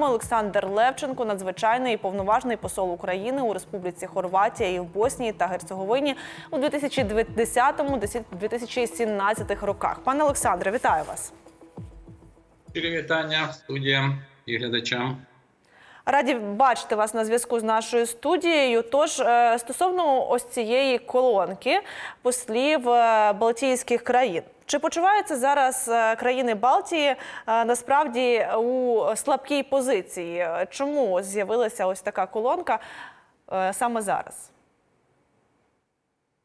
Олександр Левченко, надзвичайний і повноважний посол України у Республіці Хорватія і в Боснії та Герцеговині у 2010-2017 роках. Пане Олександре, вітаю вас. Вітання студіям і глядачам. Раді бачити вас на зв'язку з нашою студією. Тож е, стосовно ось цієї колонки послів е, Балтійських країн. Чи почуваються зараз е, країни Балтії насправді у слабкій позиції? Чому з'явилася ось така колонка саме зараз?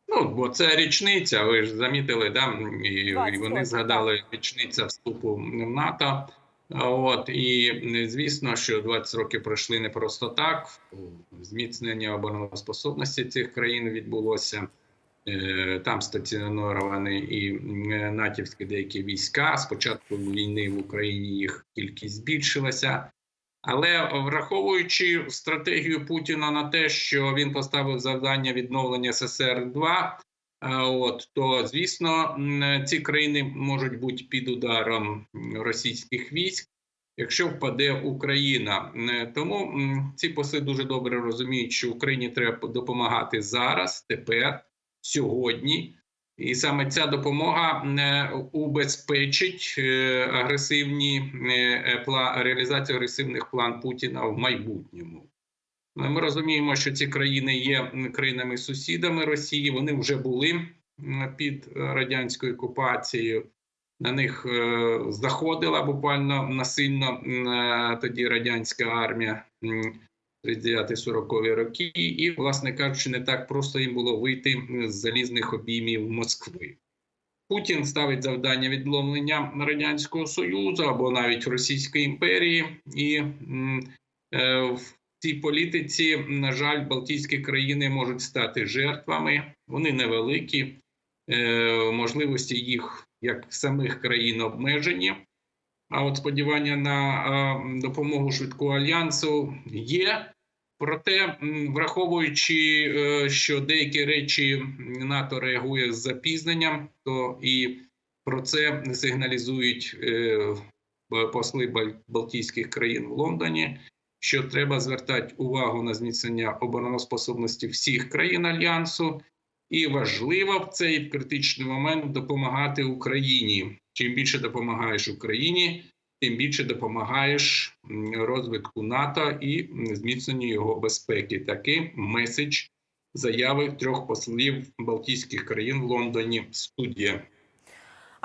Ну, бо це річниця, ви ж замітили, да? і, і вони згадали річниця вступу в НАТО. От і звісно, що 20 років пройшли не просто так. Зміцнення обороноспособності цих країн відбулося. Е, Там стаціоновані і натівські деякі війська. З початку війни в Україні їх кількість збільшилася. Але враховуючи стратегію Путіна на те, що він поставив завдання відновлення СССР 2 от то звісно ці країни можуть бути під ударом російських військ, якщо впаде Україна. Тому ці посли дуже добре розуміють, що Україні треба допомагати зараз, тепер, сьогодні. І саме ця допомога е, убезпечить е, агресивні е, реалізацію агресивних план Путіна в майбутньому. Ну, Ми розуміємо, що ці країни є країнами-сусідами Росії. Вони вже були під е, радянською окупацією. На них е, заходила буквально насильно е, тоді радянська армія. м, 39-40 роки, і, власне кажучи, не так просто їм було вийти з залізних обіймів Москви. Путін ставить завдання відломлення Радянського Союзу або навіть Російської імперії, і в цій політиці, на жаль, Балтійські країни можуть стати жертвами. Вони невеликі, е, можливості їх як самих країн обмежені. А от сподівання на допомогу швидкого альянсу є. Проте, враховуючи, е, що деякі речі НАТО реагує з запізненням, то і про це сигналізують е, посли Балтійських країн в Лондоні. Що треба звертати увагу на зміцнення обороноспособності всіх країн альянсу, і важливо в цей критичний момент допомагати Україні. Чим більше допомагаєш Україні, тим більше допомагаєш розвитку НАТО і зміцненню його безпеки. Такий меседж заяви трьох послів Балтійських країн в Лондоні. Студія.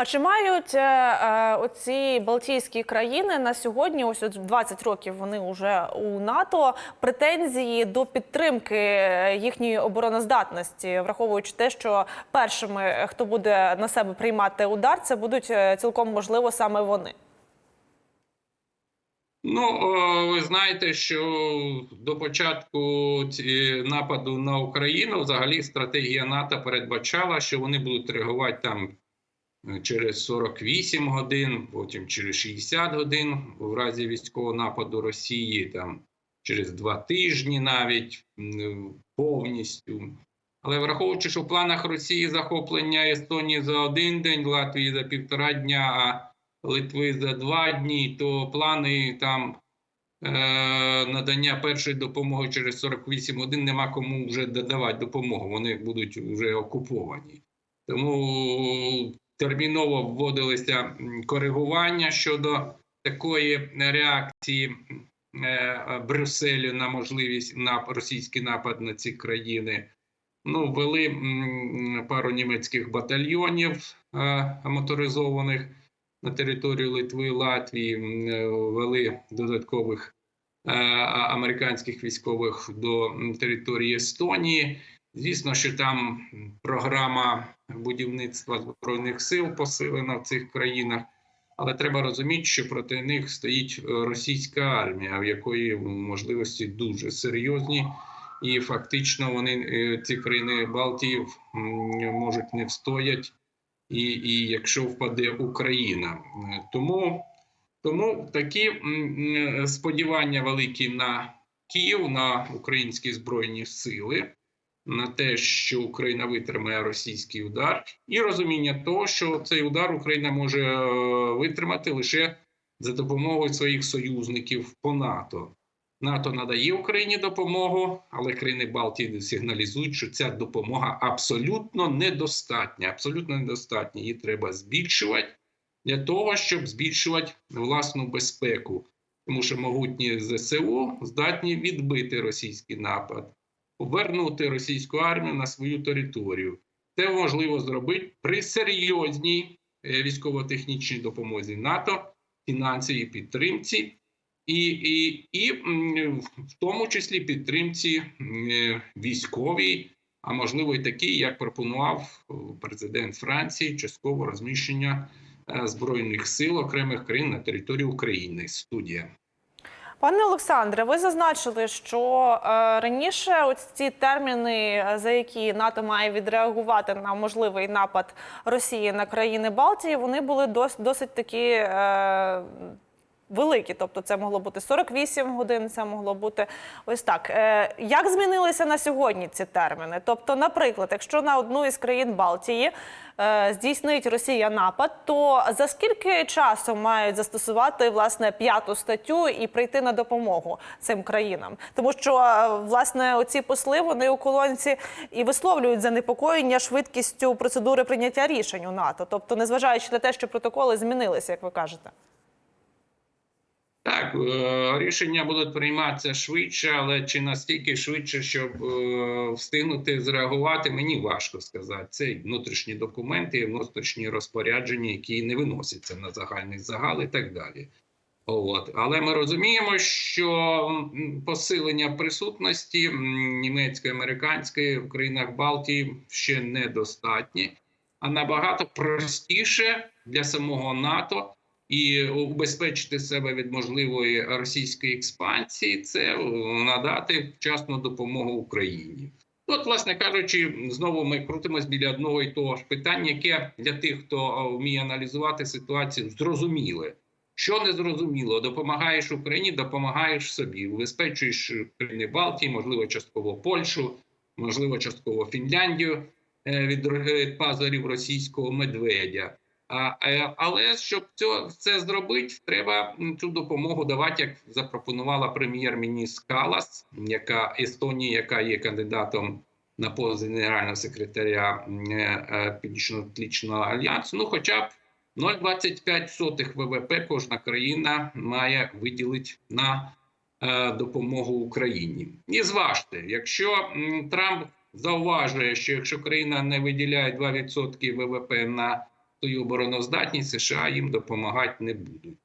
А чи мають е, е, оці Балтійські країни на сьогодні, ось от 20 років вони вже у НАТО, претензії до підтримки е, їхньої обороноздатності, враховуючи те, що першими, е, хто буде на себе приймати удар, це будуть цілком можливо саме вони. Ну, ви знаєте, що до початку нападу на Україну взагалі стратегія НАТО передбачала, що вони будуть реагувати там через 48 годин, потім через 60 годин в разі військового нападу Росії, там через два тижні навіть повністю. Але враховуючи, що в планах Росії захоплення Естонії за один день, Латвії за півтора дня, а Литви за два дні, то плани там е, надання першої допомоги через 48 годин нема кому вже додавати допомогу. Вони будуть вже окуповані. Тому терміново вводилися коригування щодо такої реакції е, Брюсселю на можливість на російський напад на ці країни. Ну, ввели пару німецьких батальйонів е, моторизованих на територію Литви, Латвії, е, ввели додаткових американських військових до території Естонії. Звісно, що там програма будівництва збройних сил посилена в цих країнах. Але треба розуміти, що проти них стоїть російська армія, в якої можливості дуже серйозні, і фактично вони е, ці країни Балтії можуть не встоять, і, і якщо впаде Україна, тому, тому такі сподівання великі на Київ, на українські збройні сили. На те, що Україна витримає російський удар, і розуміння того, що цей удар Україна може е, витримати лише за допомогою своїх союзників по НАТО. НАТО надає Україні допомогу, але країни Балтії сигналізують, що ця допомога абсолютно недостатня. Абсолютно недостатня. Її треба збільшувати для того, щоб збільшувати власну безпеку, тому що могутні ЗСУ здатні відбити російський напад, повернути російську армію на свою територію. Це можливо зробити при серйозній е, військово-технічній допомозі НАТО, фінансовій підтримці. І, і, і в тому числі підтримці е, військовій, а можливо і такій, як пропонував е, президент Франції, частково розміщення збройних сил окремих країн на території України. Студія. Пане Олександре, ви зазначили, що е, раніше ось ці терміни, е, за які НАТО має відреагувати на можливий напад Росії на країни Балтії, вони були дос, досить такі. Великі, тобто це могло бути 48 годин, це могло бути ось так. Е, як змінилися на сьогодні ці терміни? Тобто, наприклад, якщо на одну із країн Балтії е, здійснить Росія напад, то за скільки часу мають застосувати власне п'яту статтю і прийти на допомогу цим країнам? Тому що е, власне оці посли вони у колонці і висловлюють занепокоєння швидкістю процедури прийняття рішень у НАТО, тобто, незважаючи на те, що протоколи змінилися, як ви кажете. Так, е, рішення будуть прийматися швидше, але чи настільки швидше, щоб е, встигнути зреагувати, мені важко сказати. Це внутрішні документи, внутрішні розпорядження, які не виносяться на загальний загал і так далі. От. Але ми розуміємо, що посилення присутності німецької, американської в країнах Балтії ще недостатні, а набагато простіше для самого НАТО і убезпечити себе від можливої російської експансії це е, надати вчасну допомогу Україні. От, власне кажучи, знову ми крутимось біля одного і того ж питання, яке для тих, хто е, вміє аналізувати ситуацію, зрозуміле. Що не зрозуміло, допомагаєш Україні, допомагаєш собі, убезпечуєш країни Балтії, можливо, частково Польщу, можливо, частково Фінляндію е, від від пазарів російського медведя. Е, Але щоб це, зробити, треба цю допомогу давати, як запропонувала прем'єр-міністр Калас, яка Естонія, яка є кандидатом на пост генерального секретаря е, е, Північно-Атлантичного альянсу. Ну, хоча б 0,25 ВВП кожна країна має виділити на допомогу Україні. І зважте, якщо Трамп зауважує, що якщо країна не виділяє 2% ВВП на свою обороноздатність, США їм допомагати не будуть.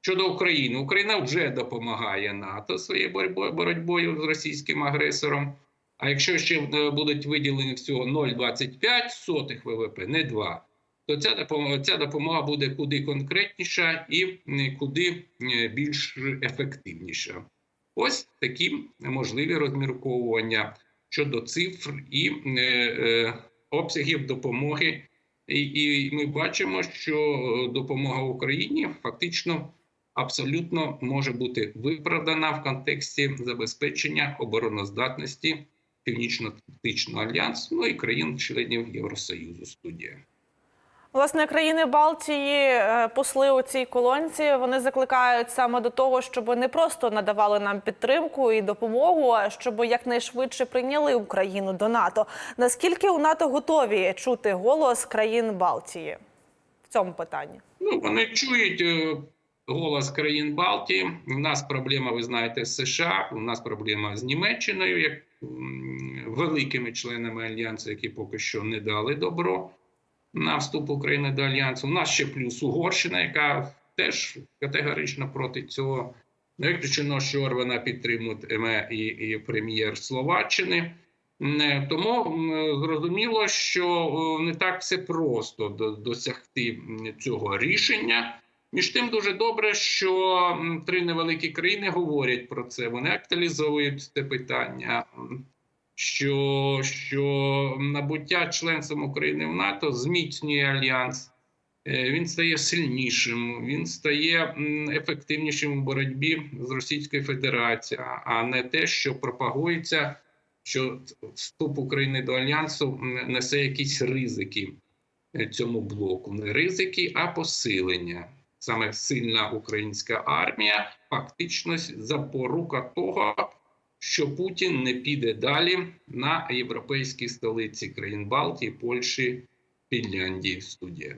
Щодо України, Україна вже допомагає НАТО своєю боротьбою, з російським агресором. А якщо ще е, будуть виділені всього 0,25 ВВП, не 2, то ця допомога, ця допомога буде куди конкретніша і куди е, більш ефективніша. Ось такі можливі розмірковування щодо цифр і е, обсягів допомоги. І, ми бачимо, що допомога Україні фактично абсолютно може бути виправдана в контексті забезпечення обороноздатності Північно-Атлантичного альянсу, ну і країн-членів Євросоюзу. Студія. Власне, країни Балтії, е, посли у цій колонці, вони закликають саме до того, щоб не просто надавали нам підтримку і допомогу, а щоб якнайшвидше прийняли Україну до НАТО. Наскільки у НАТО готові чути голос країн Балтії в цьому питанні? Ну, вони чують е, голос країн Балтії. У нас проблема, ви знаєте, з США. У нас проблема з Німеччиною, як великими членами альянсу, які поки що не дали добро на вступ України до альянсу. У нас ще плюс Угорщина, яка теж категорично проти цього. Не виключено, що Орбана підтримує і, і прем'єр Словаччини. М, Тому зрозуміло, що не так все просто досягти цього рішення. Між тим дуже добре, що три невеликі країни говорять про це. Вони актуалізовують це питання. Що, що набуття членством України в НАТО зміцнює альянс, Е, він стає сильнішим, він стає ефективнішим у боротьбі з Російською Федерацією, а не те, що пропагується, що вступ України до альянсу несе якісь ризики е, цьому блоку. Не ризики, а посилення саме сильна українська армія, фактично запорука того, що Путін не піде далі на європейські столиці країн Балтії, Польщі, Фінляндії. Студія.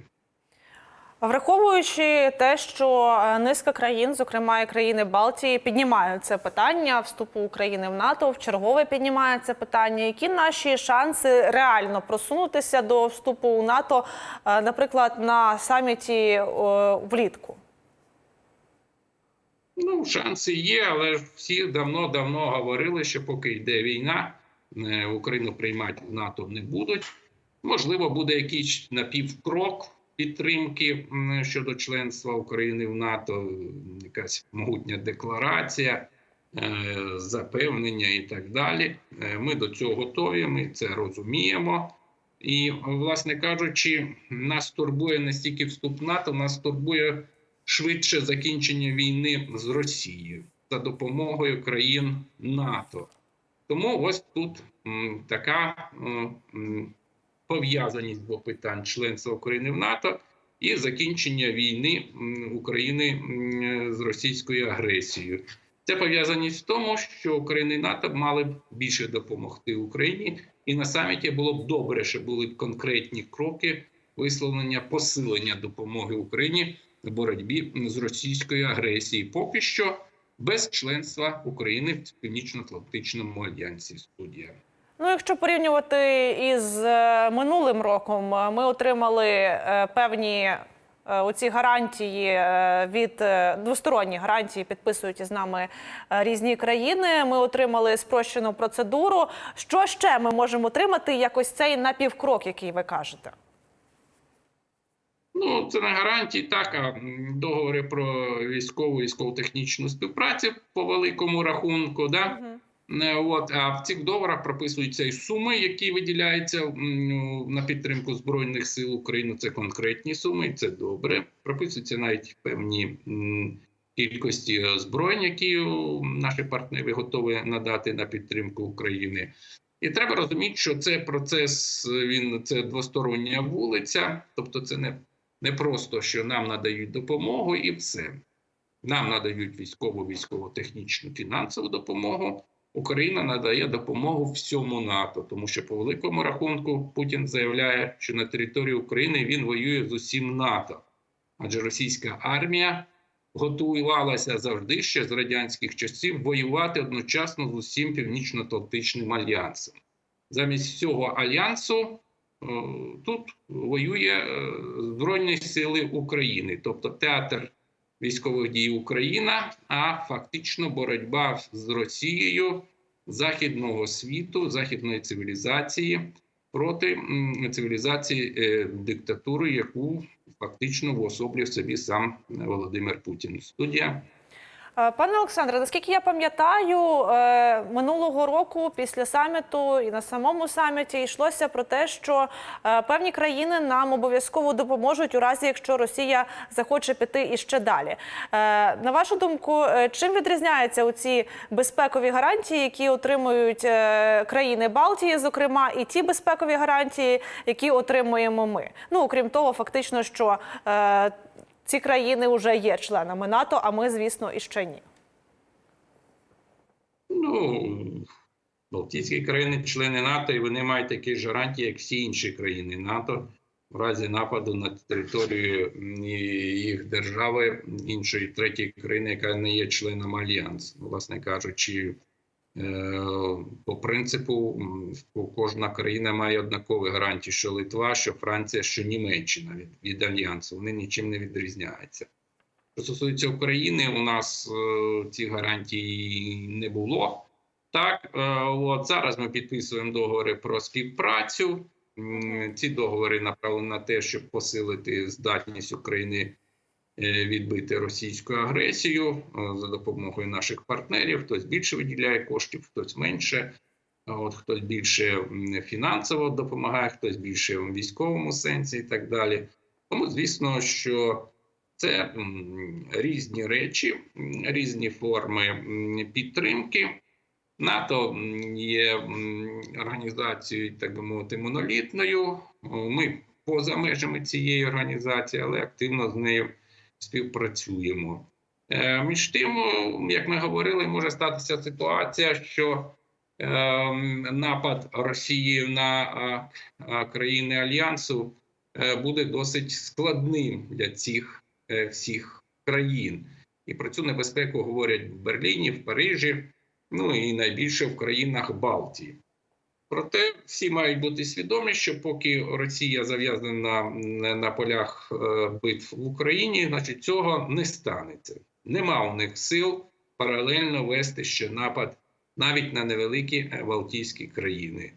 Враховуючи те, що е, низка країн, зокрема і країни Балтії, піднімають це питання вступу України в НАТО, в чергове піднімає це питання. Які наші шанси реально просунутися до вступу у НАТО, е, наприклад, на саміті е, влітку? Ну, шанси є, але ж всі давно-давно говорили, що поки йде війна, е, Україну приймати в НАТО не будуть. Можливо, буде якийсь напівкрок підтримки щодо членства України в НАТО, якась могутня декларація, е, запевнення і так далі. Е, Ми до цього готові, ми це розуміємо. І, власне кажучи, нас турбує не стільки вступ НАТО, нас турбує швидше закінчення війни з Росією за допомогою країн НАТО. Тому ось тут м, така м, пов'язаність двох питань членства України в НАТО і закінчення війни України з російською агресією. Це пов'язаність в тому, що Україна і НАТО мали б більше допомогти Україні, і на саміті було б добре, щоб були б конкретні кроки висловлення посилення допомоги Україні боротьбі з російською агресією. Поки що без членства України в Північно-Атлантичному альянсі. Студія. Ну, якщо порівнювати із е, минулим роком, е, ми отримали е, певні оці гарантії від двосторонні гарантії підписують із нами різні країни. Ми отримали спрощену процедуру. Що ще ми можемо отримати? Якось цей напівкрок, який ви кажете? Ну, це не гарантії, так, а договори про військову військово-технічну співпрацю по великому рахунку. Да? Е, От, а в цих договорах прописуються і суми, які виділяються ну, на підтримку Збройних сил України. Це конкретні суми, і це добре. Прописуються навіть певні кількості озброєнь, які наші партнери готові надати на підтримку України. І треба розуміти, що це процес він це двостороння вулиця, тобто це не, не просто, що нам надають допомогу і все. Нам надають військову, військово-технічну фінансову допомогу. Україна надає допомогу всьому НАТО, тому що по великому рахунку Путін заявляє, що на території України він воює з усім НАТО, адже російська армія готувалася завжди ще з радянських часів воювати одночасно з усім північно-атлантичним альянсом. Замість цього альянсу тут воює е, Збройні Сили України, тобто театр військових дій Україна, а фактично боротьба з Росією західного світу, західної цивілізації проти цивілізації е, диктатури, яку фактично в собі сам Володимир Путін. Студія. Е, Пане Олександре, наскільки я пам'ятаю, е, минулого року після саміту і на самому саміті йшлося про те, що е, певні країни нам обов'язково допоможуть у разі, якщо Росія захоче піти іще далі. На вашу думку, чим відрізняються оці безпекові гарантії, які отримують країни Балтії, зокрема, і ті безпекові гарантії, які отримуємо ми? Ну окрім того, фактично, що ці країни вже є членами НАТО, а ми, звісно, іще ні. Ну, Балтійські країни, члени НАТО, і вони мають такі ж гарантії, як всі інші країни НАТО, в разі нападу на територію їх держави іншої третьої країни, яка не є членом альянсу. Власне кажучи, по принципу, кожна країна має однакові гарантії, що Литва, що Франція, що Німеччина від, від альянсу. Вони нічим не відрізняються. Що стосується України, у нас е, цих гарантій не було. Так, е, от зараз ми підписуємо договори про співпрацю. Ці договори направлені на те, щоб посилити здатність України е, відбити російську агресію е, за допомогою наших партнерів. Хтось більше виділяє коштів, хтось менше. От хтось більше фінансово допомагає, хтось більше в військовому сенсі і так далі. Тому, звісно, що це різні речі, різні форми підтримки. НАТО є організацією, так би мовити, монолітною. Ми поза межами цієї організації, але активно з нею співпрацюємо. Е, Між тим, як ми говорили, може статися ситуація, що е, напад Росії на країни Альянсу е, буде досить складним для цих е, всіх країн. І про цю небезпеку говорять в Берліні, в Парижі, ну і найбільше в країнах Балтії. Проте всі мають бути свідомі, що поки Росія зав'язана на, на полях е, битв в Україні, значить цього не станеться. Нема у них сил паралельно вести ще напад навіть на невеликі е, Балтійські країни.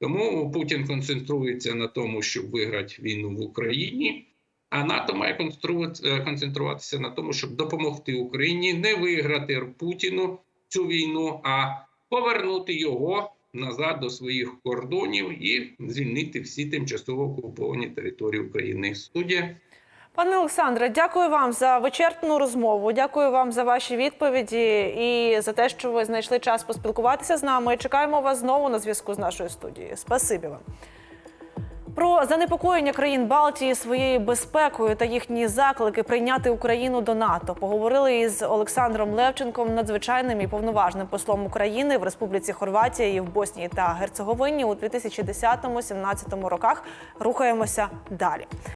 Тому Путін концентрується на тому, щоб виграти війну в Україні. А НАТО має е, концентруватися на тому, щоб допомогти Україні не виграти Путіну цю війну, а повернути його назад до своїх кордонів і звільнити всі тимчасово окуповані території України. Студія. Пане Олександре, дякую вам за вичерпну розмову. Дякую вам за ваші відповіді і за те, що ви знайшли час поспілкуватися з нами. Чекаємо вас знову на зв'язку з нашою студією. Спасибі вам. Про занепокоєння країн Балтії своєю безпекою та їхні заклики прийняти Україну до НАТО поговорили із Олександром Левченком, надзвичайним і повноважним послом України в Республіці Хорватія і в Боснії та Герцеговині у 2010-2017 роках. Рухаємося далі.